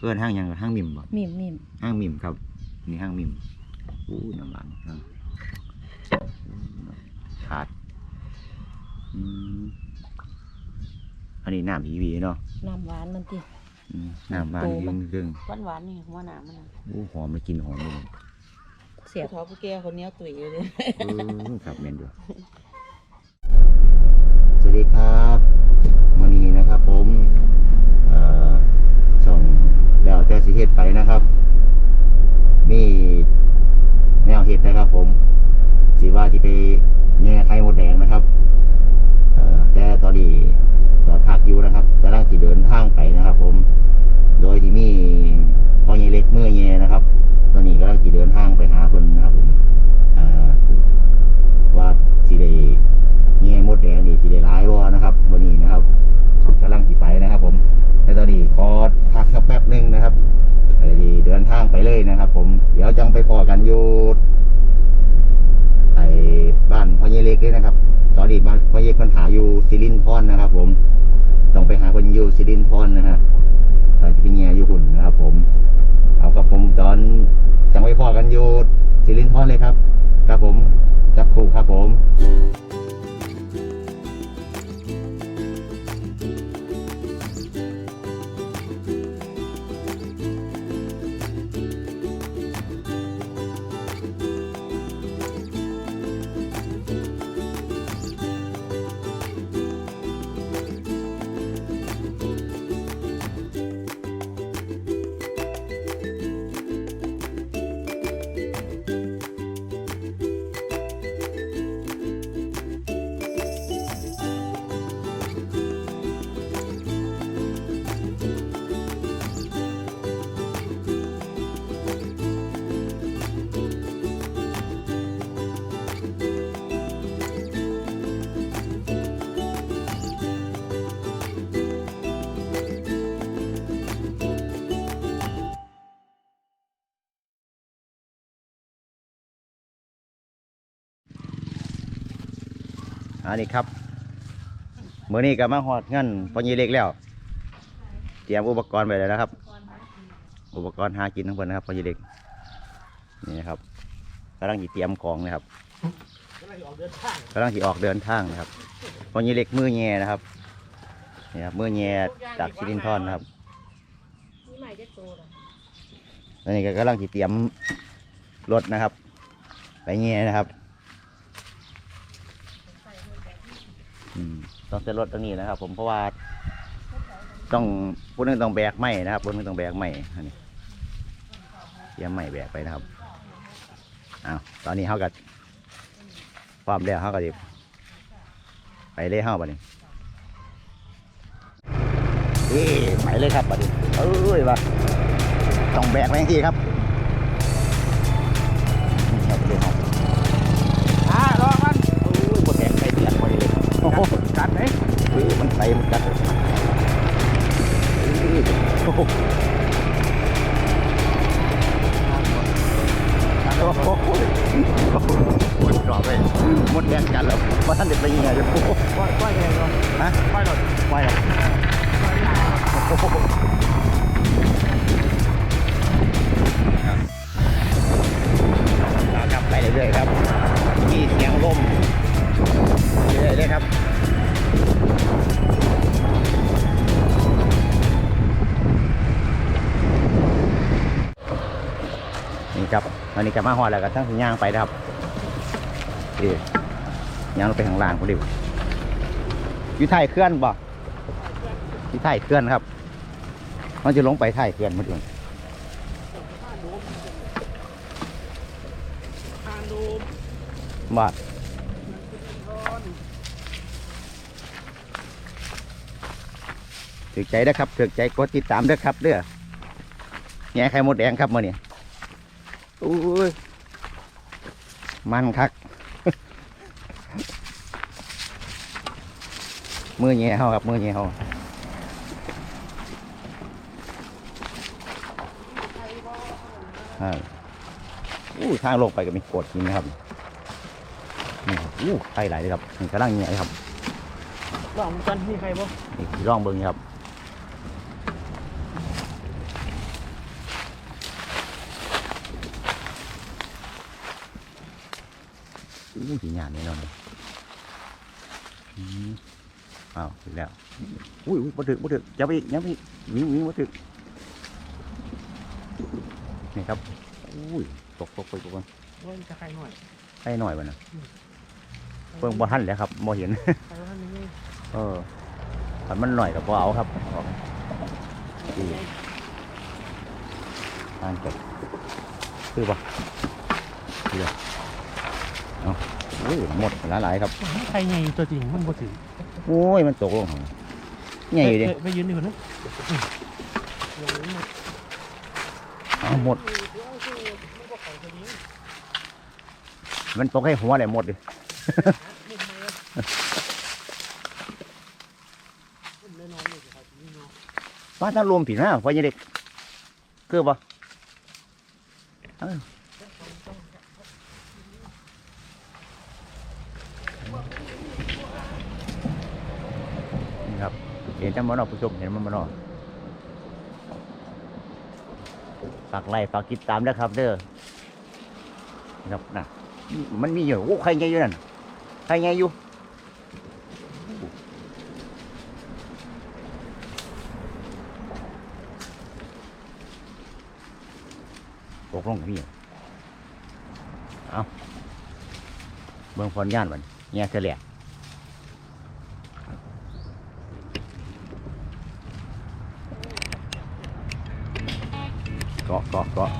เพื่อนห้างหยังห้างมิมบ่มิมมิมห้างมิมครับนี่ห้างมิมอู้น้ำหวานครับขาดอืมอันนี้น้ำอีวีเนาะน้ำหวานมันติอืมน้ำหวานโตมัยิ่นงเรื่องหวานหวานๆนี่หัวหนามมันน่ะอู้หอมเลยกินหอมเลยเสียบผู้เฒ่าผู้แก่คนเหนี้ยวตุ๋ยอยู่เลยเออครับเมนดูส ผมสีว่าที่ไปแง่ไข่มดแดง หาอยู่ซิลินพอนนะครับ ผมต้องไปหาคนอยู่ซิลินพอนนะฮะตอนที่ไปแง่อยู่หุ่นนะครับ ผม เอาครับผมตอนจังไว้พอกันอยู่ซิลินพอนเลยครับครับผมจับคู่ครับผม อันนี้ครับเมื่อนี้ก็มาหอดเงินพอยีเล็กแล้ว เตรียมอุปกรณ์ไปเลยนะครับ อุปกรณ์หากินทั้งหมดนะครับพอยีเล็กนี่นะครับกำลังเตรียมของนะครับกำลังจะออกเดินทางนะครับพอยีเล็กมือแง่นะครับนี่ครับมือแง่จากซิลินทอนนะครับนี่ใหม่จะโตแล้วอันนี้ก็กำลังจะเตรียมรถนะครับ ไปแง่นะครับ อืม ต้องเซ็นรถตรงนี้นะครับ ผมเพราะว่าต้องผู้หนึงต้องแบกไม้นะครับผู้หนึงต้องแบกไม้อันนี้เตรียมไม้แบกไปนะครับอ้าวตอนนี้เขากับความแล้วเขากับไปเลยเขาบัดนี้เอ้ไปเลยครับบัดนี้เอ้ยว่าต้องแบกแรงทีครับ หมดกรอบเลยหมดแดงกันแล้วว่าท่านเด็ดไปยังไงจะโอ้โหก้อยก้อยยังไงเนาะฮะก้อยหลดไม่หรอกโอ้โหเราขับไปเรื่อยๆครับมีเสียงลมเรื่อยๆเลยครับนี่ครับวันนี้กลับมาหอดแล้วก็ทั้งสัญญางไปนะครับ นี่ย่างไปข้างล่างพอดีอยู่ท้ายเคลื่อนบ่อยู่ท้ายเคลื่อนครับ มันจะลงไปท้ายเคลื่อนมาดูทานดูบ่ถือใจนะครับถือใจกดติดตามด้วยครับเด้อแง่ไข่มดแดงครับมื่อนี้อุ้ยมันคัก มือเงี้ยเขาครับมือเงี้ยเขาอู้ทางลงไปก็มีกดกินนะครับนี่อู้ไข่ไหลเลยครับกระด้างเงี้ยครับลองกันมีใครบ่นี่ลองเบิ้งครับอู้สีหยาดนี่เราเลย อ้าวถึงแล้ว อุ้ยอุ้ยบ่ถึกบ่ถึกอย่าไปอีกย่าไปอีกวิ่งวิ่งบ่ถึกนี่ครับ อุ้ย ตกตกไปตกไปโอ้ยจะใครหน่อยให้หน่อยบ่นะเพิ่งบ่ทันแล้วครับบ่เห็น ใครว่าท่านนี่เออถ้ามันหน่อยก็บ่เอาครับดีทานจบคือปะเดี๋ยวเอาอุ้ยหมดหลายๆครับ ใครไงตัวจริงมันบ่ถึง โอ้ยมันตกลงหั่นใหญ่อยู่ดิไปยืนดีกว่านะเอาหมด มันตกให้หัวเลยหมดดิป้าถ้ารวมผิดนะพอยังเด็กคือปะเอ้านี่ครับ เห็นจังมันออกผู้ชมเห็นมันมันออกฝากไลค์ฝากติดตามนะครับ เด้อนะครับนะมันมีอยู่โอ้ใครไงอยู่นั่นใครไงอยู่ตกลงพี่เอาเบิ่งฟอนย่านมันแง่เสลีย เกาะเกาะ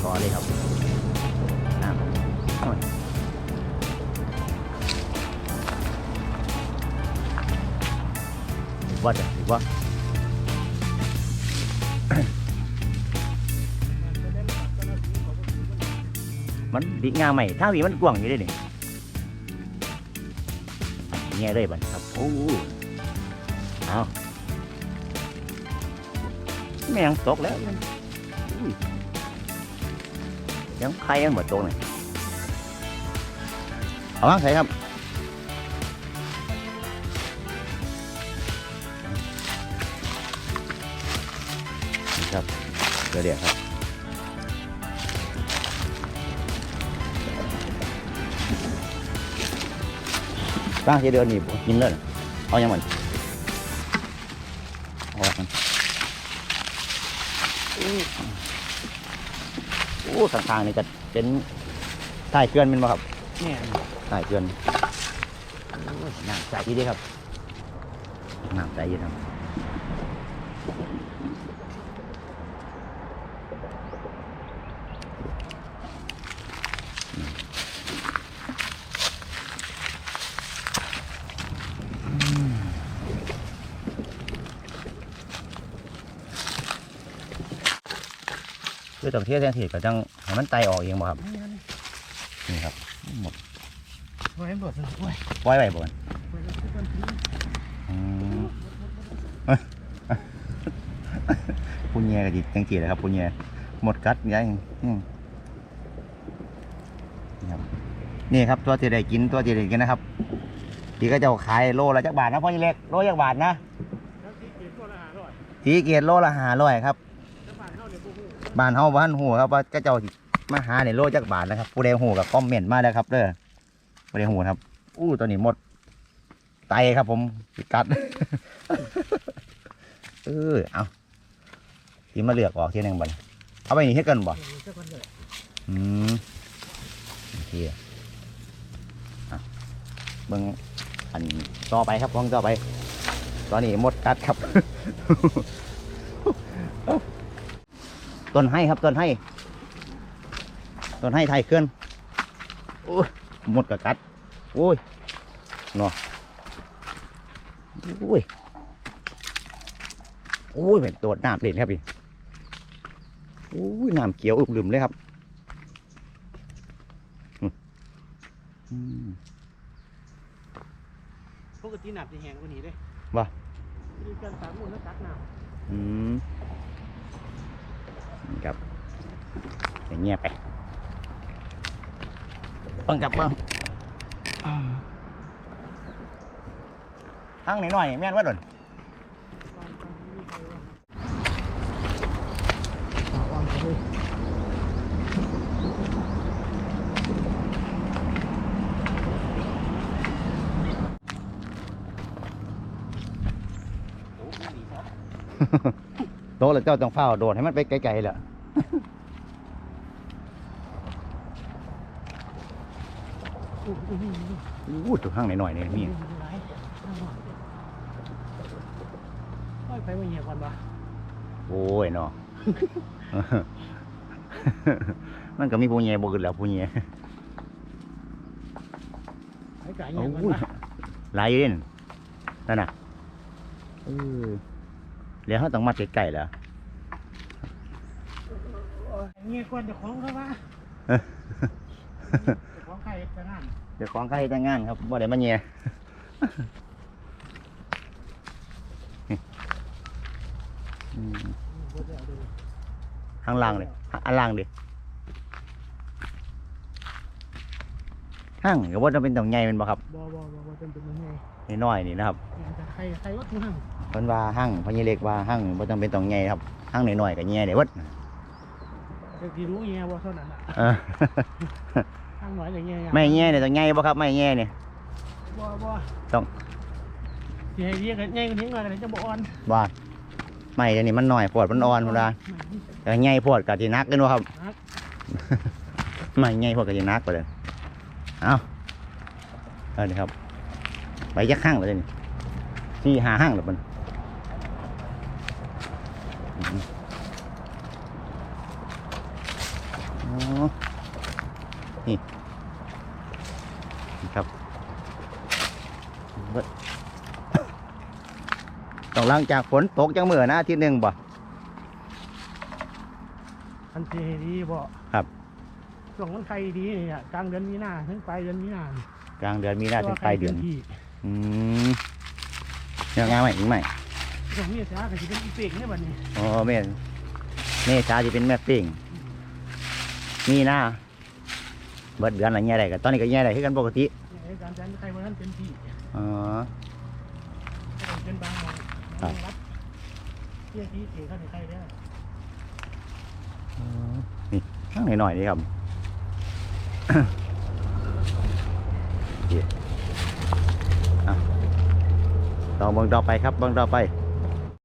เกาะเลยครับน้ำเอาว่าจะหรือว่ามันดิงาใหม่ถ้าวีมันกว้างอยู่ได้นี่ แง่เลยบัดครับโอ้เอาแม่งตกแล้วอุ้ยยังใครยังหมดตกเลยเอาบ้างใส่ครับนี่ครับเดี๋ยวเดี๋ยวครับ ตั้งใจเดินนี่ผมกินเลยน่ะเอายังมันเอาออกมันโอ้ข้างๆนี่ก็เป็นถ่ายเกลือนแมันบ่ครับเนี่ยถ่ายเกลือนโอ้ยน้ำใสดีเด้ครับน้ำใสอยู่ครับ คือต้องเทแทนที่ก็จังให้มันไตออกเองบ่ครับนี่ครับหมดไว้หมดเลยโอ้ยปล่อยไว้บ่กันอืมผู้แย่ก็ดิจังจีเลยครับผู้แย่หมดกัดยังอืมนี่ครับนี่ครับตัวที่ได้กินตัวที่ได้กินนะครับที่ก็จะขายโลละจักบาทนะพ่อยี่เล็กโลจักบาทนะแล้วที่เก็บตัวละห้าร้อยสีเกียรโลละห้าร้อยครับ บ้านเฮาบ้านหูครับว่าก็เจ้ามาหาในโลจักบาทนะครับผู้ใดหูกับคอมเมนต์มาแล้วครับเด้อผู้ใดหูครับ อู้ตัวนี้หมดไตครับผมสิกัด เออเอาที่มาเลือกออกที่หนึงบัดเอาไปนี่เฮ็ดกันบ่เออเจ้าคนเลยอืมโอเคเบิ่งอันต่อไปครับห้องต่อไป ตอนนี้หมดกัดครับ ต้นให้ครับต้นให้ต้นให้ไทยเคลื่อนโอ้ยหมดกับกัดโอ้ยเนาะโอ้ยโอ้ยเป็นตัวน้ำเล่นครับพี่โอ้ยน้ำเขียวอึมลืมเลยครับอืมปกติน้ำจะแห้งกว่านี้เด้ว่ามีการสามหมุนแล้วตักน้ำอืม นี่ครับอย่างเงียบไปเบิ่งกลับเบิ่งทั้งหน่อยๆแม่นว่าโดน บ้านทางนี้มีใครว่า โตแล้วเจ้าต้องเฝ้าโดดให้มันไปไกลๆแหละอู้หูหูหูอู้ถูกข้างหน่อยๆนี่มีไปมาเหี้ยก่อนวะโอ้ยเนาะมันก็มีผู้ใหญ่บ่ขึ้นแล้วผู้ใหญ่ไปไก่เหี้ยก่อนโอ้ยวะหลายอยู่เด่นนั่นน่ะเออ แล้วเขาต้องมาไกลๆแล้วโอ้ยเงี้ยก่อนเจะของเขาวะเจ้าของใครจะงานเดี๋ยวของใครแต่งานครับบ่ได้มาแย่อืมบ่ได้เอาเด้ยข้างล่างเลยอันล่างดิ ห้างก็ว่าจะเป็นตรงใหญ่เป็นบ่ครับบ่บ่บ่บ่จำเป็นยังไงน้อยๆนี่นะครับเนี่ยแต่ใครใครวัดทุกห้างเพิ่นว่าห้างพญเล็กว่าห้างบ่จำเป็นต้องใหญ่ครับห้างน้อยๆก็แย่ได้เบิดแต่ที่รู้เงี้ยว่าเท่านั้นอะเออห้างหน่อยอย่างเงี้ยไม่แย่เนี่ยต้องใหญ่บ่ครับไม่แย่เนี่ยบ่บ่ต้องสิให้เรียกกันใหญ่กันทิ้งหน่อยกันจะบ่อ่อนว่าไม่เดี๋ยวนี้มันน้อยโพดมันอ่อนพุ่นว่าแต่ใหญ่โพดก็สิหนักเลยเนาะครับนักไม่ใหญ่โพดก็สิหนักไปเลย เอาเอาเดี๋ยวครับ ไปยักห้างเลยนี่สี่หาห้างแล้วมันอืมอ๋อนี่นี่ครับเบิดต้องหลังจากฝนตกจังมือนะอาที่หนึ่งบ่อันที่ดีบ่ครับ ช่วงมันใครดีเนี่ยกลางเดือนมีนาถึงปลายเดือนมีนากลางเดือนมีนาถึงปลายเดือนที่อืมเนี่ยงานใหม่อีกใหม่ช่วงนี้สาก็สิเป็นอีเปกเนี่ยบัดนี้อ๋อแม่นเมษาจะเป็นแม่ปิ้งมีหน้าเบิดเดือนอะไรเงี้ยได้กันตอนนี้ก็เงี้ยได้คือกันปกติเนี่ยการจันใครว่าท่านเป็นที่อ๋อเป็นบางหมองครับรับเที่ยที่เกี่ยวกับใครเนี่ยนี่ข้างหน่อยๆนี่ครับโอ เอะต่อเบิ่งต่อไปครับเบิ่งต่อไป